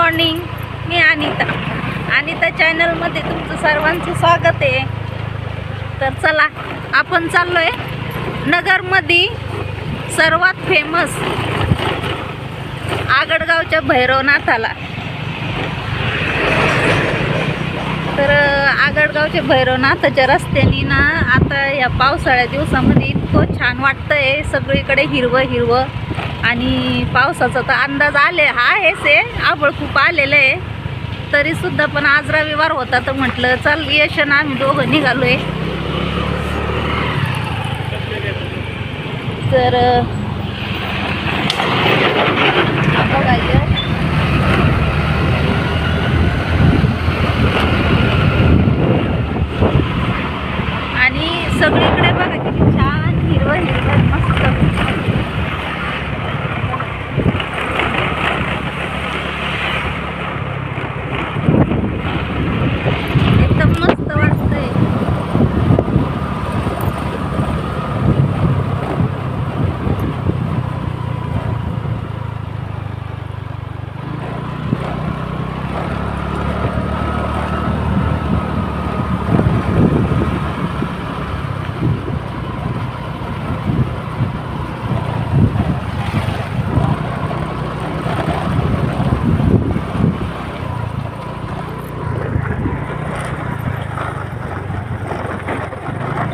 Morning मी अनिता. अनिता चॅनलमध्ये तुमचं सर्वांचं स्वागत आहे. तर चला आपण चाललो आहे नगरमध्ये सर्वात फेमस आगडगावच्या भैरवनाथाला. तर आगडगावच्या भैरवनाथाच्या रस्त्याने ना आता या पावसाळ्या दिवसामध्ये इतकं छान वाटतं आहे सगळीकडे हिरवं हिरवं आणि पावसाचा तर अंदाज आले हा आहेच आहे. आबळ खूप आलेलं आहे. तरीसुद्धा पण आज रविवार होता तर म्हटलं चल यश ना आम्ही दोघं निघालोय. तर आणि सगळीकडे बघा किती छान हिरवं हिरवं मस्त एकदम मस्त वाटतंय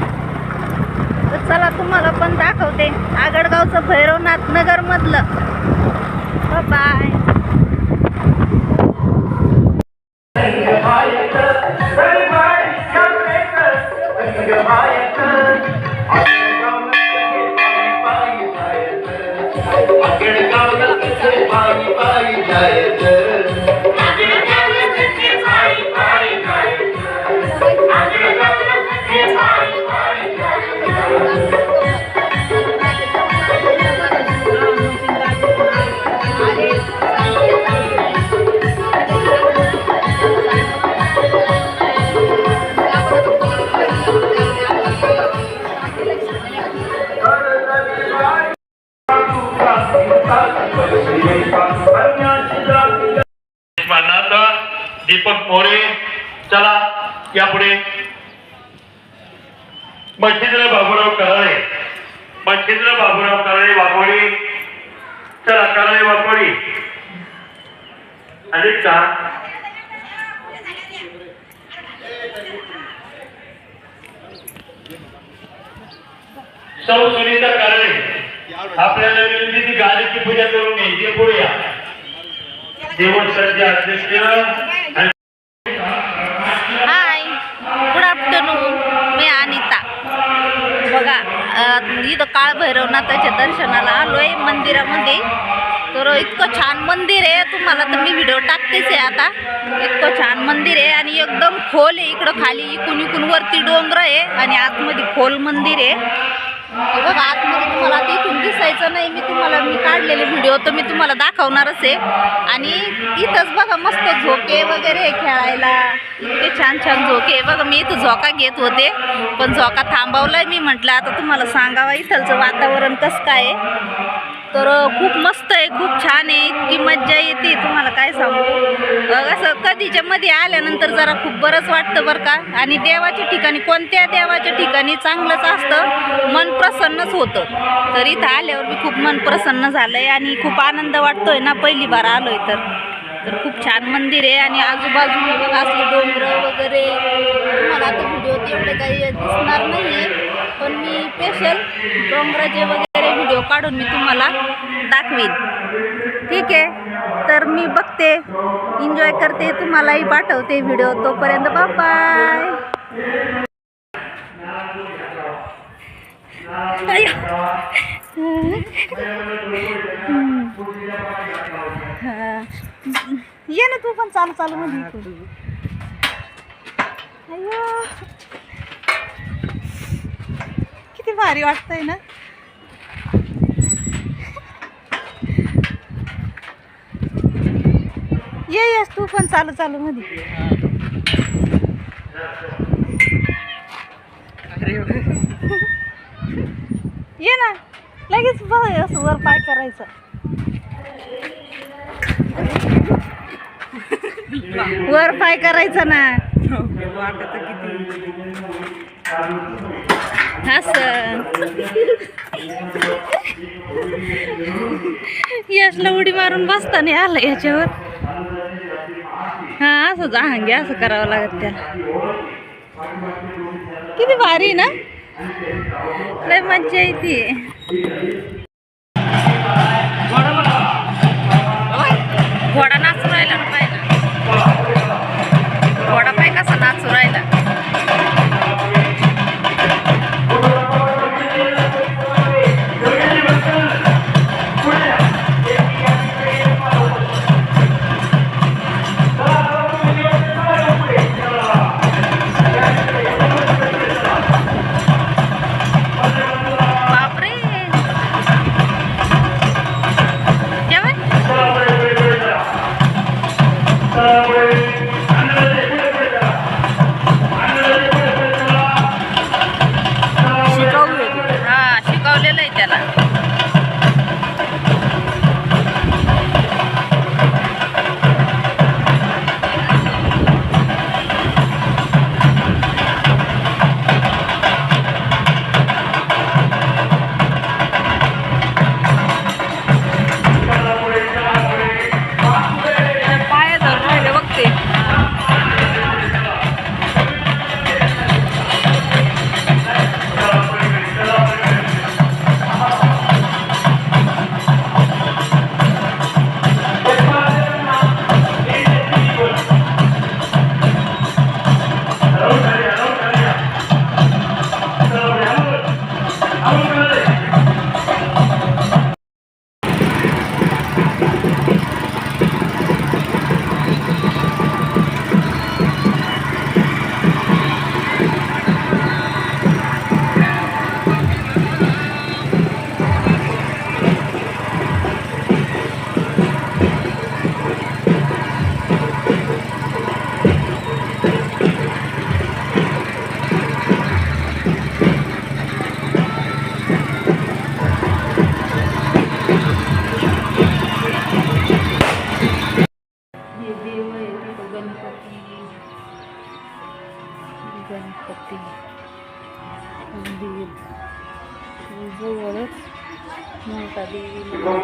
तर चला तुम्हाला पण दाखवते प्रतापनगरमधलं दीपक मोरे चला यापुढे. मच्छिंद्र बाबूराव कराळे. मच्छिंद्र बाबूराव कराळे वाघोळी. चला कराळे वाघोळी. अधिक का सौ सुनीता कराळे. आपल्याला विनंती ती गाडीची पूजा करून घ्यायची पुढे या. देवण सध्या अध्यक्ष हाय गुड आफ्टरनून मी अनिता. बघा इथं काळभैरवनाथाच्या दर्शनाला आलोय मंदिरामध्ये. तर इतकं छान मंदिर आहे. तुम्हाला तर मी व्हिडिओ टाकतेच आहे आता. इतकं छान मंदिर आहे आणि एकदम खोल आहे. इकडं खाली इकून इकून वरती डोंगर आहे आणि आतमध्ये खोल मंदिर आहे. हे बघा आतमध्ये तुम्हाला तिथून इथून दिसायचं नाही. मी तुम्हाला मी काढलेले व्हिडिओ तर मी तुम्हाला दाखवणारच आहे. आणि इथंच बघा मस्त झोके वगैरे खेळायला. इतके छान छान झोके बघा मी इथं झोका घेत होते पण झोका थांबवलाय मी म्हटलं आता तुम्हाला सांगावा इथलचं वातावरण कसं काय तर खूप मस्त आहे खूप छान आहे इतकी मज्जा येते. तुम्हाला काय सांगू? असं कधीच्या मध्ये आल्यानंतर जरा खूप बरंच वाटतं बरं का. आणि देवाच्या ठिकाणी कोणत्या देवाच्या ठिकाणी चांगलंच असतं मन प्रसन्नच होतं. तर इथं आल्यावर मी खूप मन प्रसन्न झालंय आणि खूप आनंद वाटतोय ना पहिली बार आलोय तर. तर खूप छान मंदिर आहे आणि आजूबाजूला बघा असले डोंगर वगैरे. मला आता व्हिडिओ एवढे काही दिसणार नाही आहे पण मी स्पेशल डोंगराचे वगैरे व्हिडिओ काढून मी तुम्हाला दाखवीन. ठीक आहे? तर मी बघते एन्जॉय करते तुम्हालाही पाठवते व्हिडिओ तोपर्यंत बाय ये ना तू पण चालू चालू मध्ये किती भारी वाटतंय ना? ये यस तू पण चालू चालू मध्ये. ये ना लगेच बघ असं वर पाय करायचं. वर पाय करायचं ना. असं यशला उडी मारून बसताना आलं याच्यावर. हा असं जहांगी असं करावं लागत त्याला. किती भारी ना? लय मज्जा येते.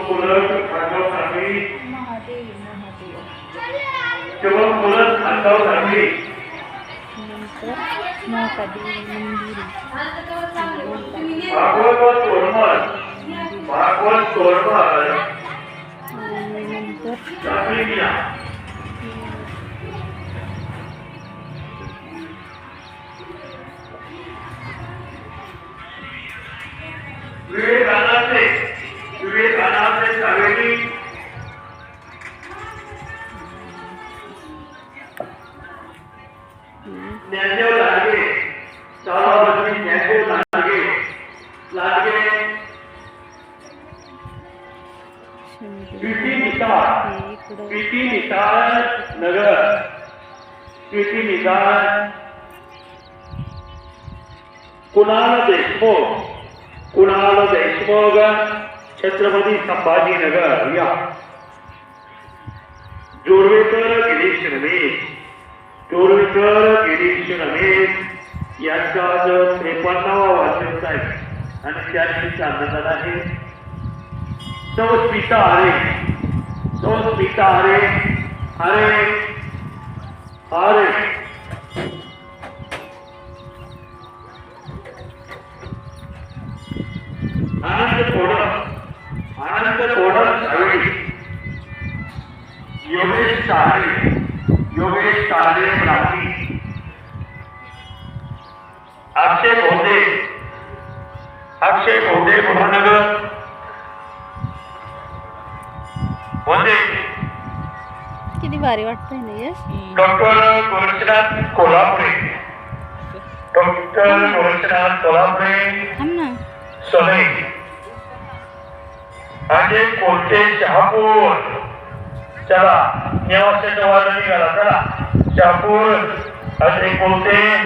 देवी महादेव महादेव. नंतर मोठा देवी मंदिर. भागवत तोरमल. भागवत तोरमल. लागे प्रीती निसार इकडं प्रीती निसार नगर प्रीती निसार कुणाल देशमुख कुणाल देशमुख छत्रपती संभाजीनगर या जोरवेकर गिरीश रमेश जोरवेकर गिरीश रमेश यांचा आज त्रेपन्नावा वाढदिवस आहे हरे योगेश योगेश प्राप्ति भोंदे महानगर किती भारी वाटतंय ना यश. डॉक्टर गोरक्षनाथ कोल्हापुरे. डॉक्टर गोरक्षनाथ कोल्हापुरे. थांब ना. सलई अजय कोलते शहापूर. चला या वर्षाच्या वाद निघाला. चला शहापूर. अजय कोलते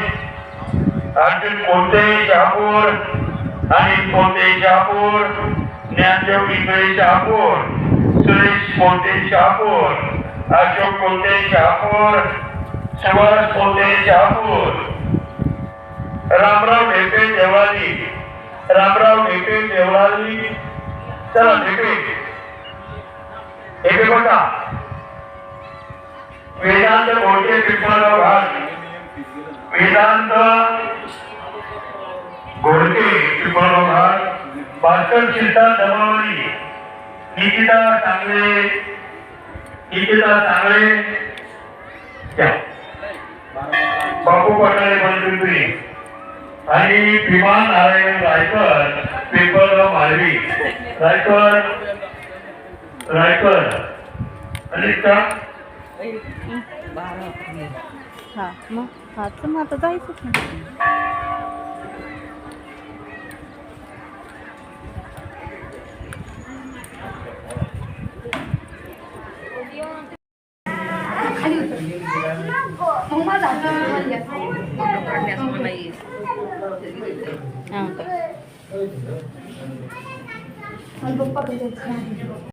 अर्जुन कोलते शहापूर? अनिल कोलते शहापूर ज्ञानदेव इंगळे शहापूर सुरेश कोलते शहापूर अशोक कोणते शहापूर सुभाष कोणते शहापूर रामराव ढेपे देवळाली रामराव ढेपे देवळाली चला ढेपे ढेपे बघा वेदांत मोठे पिंपळगाव घाट वेदांत घोडके पिंपळगाव घाट भास्कर चिंता दमावली निकिता चांगले. निकिता चांगले. बापू पटाळे बनपिंपरी आणि भीमा नारायण रायकर पिंपळगाव मालवी. रायकर. रायकर. अनिता. का हा मग हात तर मग आता जायचंच ना हा का?